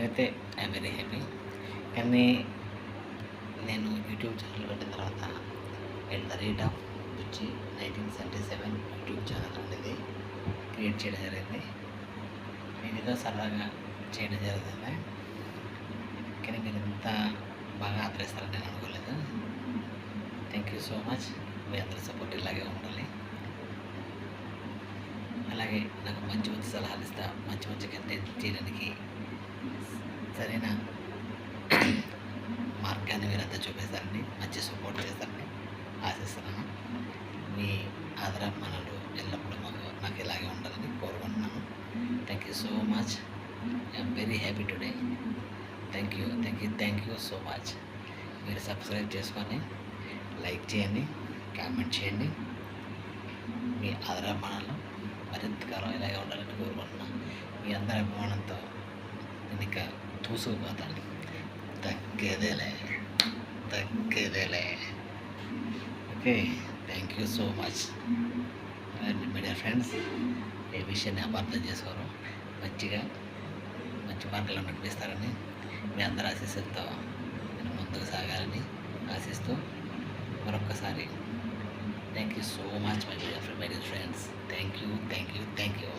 అయితే I very happy. కానీ నేను యూట్యూబ్ ఛానల్ పెట్టిన తర్వాత ఎట్ ద రేట్ ఆఫ్ వచ్చి nineteen seventy seven YouTube channel అనేది క్రియేట్ చేయడం జరిగింది. నేను ఏదో సరదాగా చేయడం జరుగుతుంది కానీ మీరు ఇంత బాగా ఆదరిస్తారని నేను అనుకోలేదు. Thank you so much. మీ అందరి సపోర్ట్ ఇలాగే ఉండాలి. అలాగే నాకు మంచి మంచి సలహాలు ఇస్తా మంచి మంచి కంటెంట్ చేయడానికి సరేనా? మార్గాన్ని మీరంతా చూపిస్తారని మంచి సపోర్ట్ చేస్తారని ఆశిస్తున్నాను. మీ ఆదరాభిమానాలు ఎల్లప్పుడూ మాకు నాకు ఇలాగే ఉండాలని కోరుకుంటున్నాను. Thank you so much I'm very happy today thank you thank you thank you so much మీరు సబ్స్క్రైబ్ చేసుకొని లైక్ చేయండి కామెంట్ చేయండి. మీ ఆదరాభిమానాలు మరింతకాలం ఇలాగే ఉండాలని కోరుకుంటున్నాను. మీ అందరి అభిమానంతో ఇంకా దూసుకుపోతాను తగ్గేదేలే తగ్గేదేలే okay thank you so much media friends ఏ విషయాన్ని అపార్థం చేసుకోరు మంచిగా మంచి మార్గంలో నడిపిస్తారని మీ అందరి ఆశీస్సులతో నేను ముందుకు సాగాలని ఆశిస్తూ మరొక్కసారి thank you so much my dear my dear friends thank you thank you thank you